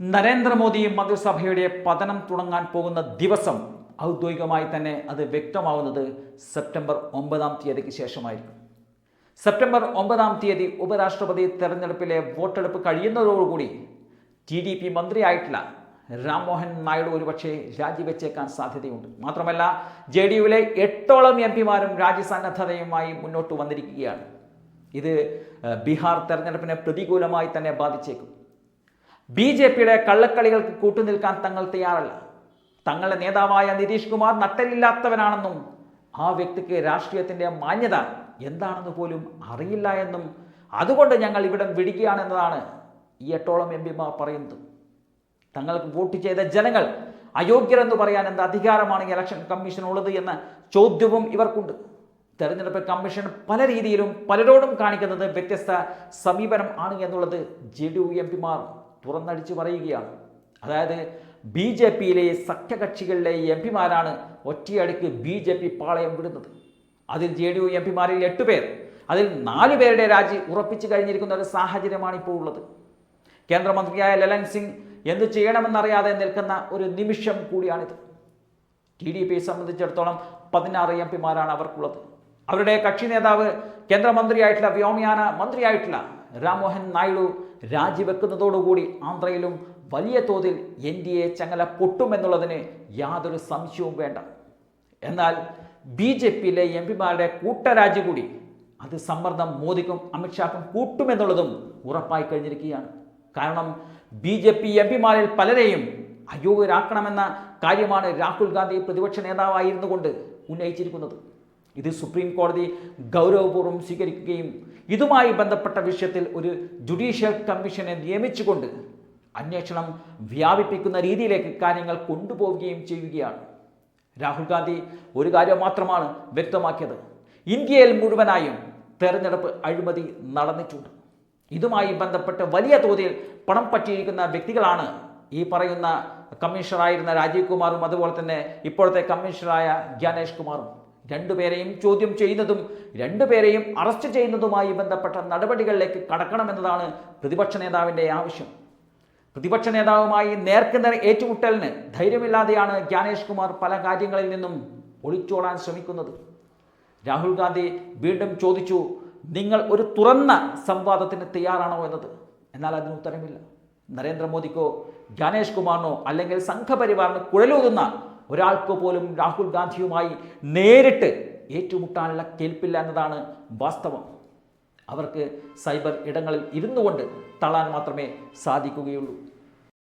നരേന്ദ്രമോദി മന്ത്രിസഭയുടെ പതനം തുടങ്ങാൻ പോകുന്ന ദിവസം ഔദ്യോഗികമായി തന്നെ അത് വ്യക്തമാവുന്നത് സെപ്റ്റംബർ ഒമ്പതാം തീയതിക്ക് ശേഷമായിരിക്കും. സെപ്റ്റംബർ ഒമ്പതാം തീയതി ഉപരാഷ്ട്രപതി തെരഞ്ഞെടുപ്പിലെ വോട്ടെടുപ്പ് കഴിയുന്നതോടുകൂടി ടി ഡി പി മന്ത്രിയായിട്ടുള്ള രാംമോഹൻ നായിഡു ഒരുപക്ഷെ രാജിവെച്ചേക്കാൻ സാധ്യതയുണ്ട്. മാത്രമല്ല ജെ ഡി യുവിലെ എട്ടോളം എം പിമാരും രാജ്യസന്നദ്ധതയുമായി മുന്നോട്ട് വന്നിരിക്കുകയാണ്. ഇത് ബീഹാർ തെരഞ്ഞെടുപ്പിനെ പ്രതികൂലമായി തന്നെ ബാധിച്ചേക്കും. ബി ജെ പിയുടെ കള്ളക്കളികൾക്ക് കൂട്ടുനിൽക്കാൻ തങ്ങൾ തയ്യാറല്ല. തങ്ങളുടെ നേതാവായ നിതീഷ് കുമാർ നട്ടലില്ലാത്തവനാണെന്നും ആ വ്യക്തിക്ക് രാഷ്ട്രീയത്തിന്റെ മാന്യത എന്താണെന്ന് പോലും അറിയില്ല എന്നും അതുകൊണ്ട് ഞങ്ങൾ ഇവിടെ വിടുകയാണെന്നതാണ് ഈ എട്ടോളം എം പിമാർ പറയുന്നത്. തങ്ങൾക്ക് വോട്ട് ചെയ്ത ജനങ്ങൾ അയോഗ്യരെന്ന് പറയാൻ എന്ത് അധികാരമാണ് ഇലക്ഷൻ കമ്മീഷനുള്ളത് എന്ന ചോദ്യവും ഇവർക്കുണ്ട്. തെരഞ്ഞെടുപ്പ് കമ്മീഷൻ പല രീതിയിലും പലരോടും കാണിക്കുന്നത് വ്യത്യസ്ത സമീപനം ആണ് എന്നുള്ളത് ജെ ഡി യു എം പിമാർ തുറന്നടിച്ച് പറയുകയാണ്. അതായത് ബി ജെ പിയിലെ സഖ്യകക്ഷികളിലെ എം പിമാരാണ് ഒറ്റയടിക്ക് ബി ജെ പി പാളയം വിടുന്നത്. അതിൽ ജെ ഡി യു എം പിമാരിൽ എട്ട് പേർ. അതിൽ നാല് പേരുടെ രാജി ഉറപ്പിച്ചു കഴിഞ്ഞിരിക്കുന്ന ഒരു സാഹചര്യമാണ് ഇപ്പോൾ ഉള്ളത്. കേന്ദ്രമന്ത്രിയായ ലലൻ സിംഗ് എന്ത് ചെയ്യണമെന്നറിയാതെ നിൽക്കുന്ന ഒരു നിമിഷം കൂടിയാണിത്. ടി ഡി പിയെ സംബന്ധിച്ചിടത്തോളം പതിനാറ് എം പിമാരാണ് അവർക്കുള്ളത്. അവരുടെ കക്ഷി നേതാവ് കേന്ദ്രമന്ത്രിയായിട്ടുള്ള വ്യോമയാന മന്ത്രിയായിട്ടുള്ള രാംമോഹൻ നായിഡു രാജിവെക്കുന്നതോടുകൂടി ആന്ധ്രയിലും വലിയ തോതിൽ എൻ ഡി എ ചങ്ങല പൊട്ടുമെന്നുള്ളതിന് യാതൊരു സംശയവും വേണ്ട. എന്നാൽ ബി ജെ പിയിലെ എം പിമാരുടെ കൂട്ടരാജി കൂടി അത് സമ്മർദ്ദം മോദിക്കും അമിത്ഷാക്കും കൂട്ടുമെന്നുള്ളതും ഉറപ്പായി കഴിഞ്ഞിരിക്കുകയാണ്. കാരണം ബി ജെ പി എം പിമാരിൽ പലരെയും അയോഗ്യരാക്കണമെന്ന കാര്യമാണ് രാഹുൽ ഗാന്ധി പ്രതിപക്ഷ നേതാവായിരുന്നു കൊണ്ട് ഉന്നയിച്ചിരിക്കുന്നത്. ഇത് സുപ്രീം കോടതി ഗൗരവപൂർവം സ്വീകരിക്കുകയും ഇതുമായി ബന്ധപ്പെട്ട വിഷയത്തിൽ ഒരു ജുഡീഷ്യൽ കമ്മീഷനെ നിയമിച്ചുകൊണ്ട് അന്വേഷണം വ്യാപിപ്പിക്കുന്ന രീതിയിലേക്ക് കാര്യങ്ങൾ കൊണ്ടുപോവുകയും ചെയ്യുകയാണ്. രാഹുൽ ഗാന്ധി ഒരു കാര്യം മാത്രമാണ് വ്യക്തമാക്കിയത്. ഇന്ത്യയിൽ മുഴുവനായും തെരഞ്ഞെടുപ്പ് അഴിമതി നടന്നിട്ടുണ്ട്. ഇതുമായി ബന്ധപ്പെട്ട് വലിയ തോതിൽ പണം പറ്റിയിരിക്കുന്ന വ്യക്തികളാണ് ഈ പറയുന്ന കമ്മീഷണറായിരുന്ന രാജീവ് കുമാറും അതുപോലെ തന്നെ ഇപ്പോഴത്തെ കമ്മീഷണറായ ജ്ഞാനേഷ് കുമാറും. രണ്ടുപേരെയും ചോദ്യം ചെയ്യുന്നതും രണ്ടുപേരെയും അറസ്റ്റ് ചെയ്യുന്നതുമായി ബന്ധപ്പെട്ട നടപടികളിലേക്ക് കടക്കണമെന്നതാണ് പ്രതിപക്ഷ നേതാവിന്റെ ആവശ്യം. പ്രതിപക്ഷ നേതാവുമായി നേർക്കുനേർ ഏറ്റുമുട്ടലിന് ധൈര്യമില്ലാതെയാണ് ജ്ഞാനേഷ് കുമാർ പല കാര്യങ്ങളിൽ നിന്നും ഒളിച്ചോടാൻ ശ്രമിക്കുന്നത്. രാഹുൽ ഗാന്ധി വീണ്ടും ചോദിച്ചു നിങ്ങൾ ഒരു തുറന്ന സംവാദത്തിന് തയ്യാറാണോ എന്നത്? എന്നാൽ അതിന് ഉത്തരമില്ല. നരേന്ദ്രമോദിക്കോ ജ്ഞാനേഷ് കുമാറിനോ അല്ലെങ്കിൽ സംഘപരിവാറിന് കുഴലൂതുന്ന ഒരാൾക്ക് പോലും രാഹുൽ ഗാന്ധിയുമായി നേരിട്ട് ഏറ്റുമുട്ടാനുള്ള കേൾപ്പില്ല എന്നതാണ് വാസ്തവം. അവർക്ക് സൈബർ ഇടങ്ങളിൽ ഇരുന്നുകൊണ്ട് തള്ളാൻ മാത്രമേ സാധിക്കുകയുള്ളൂ.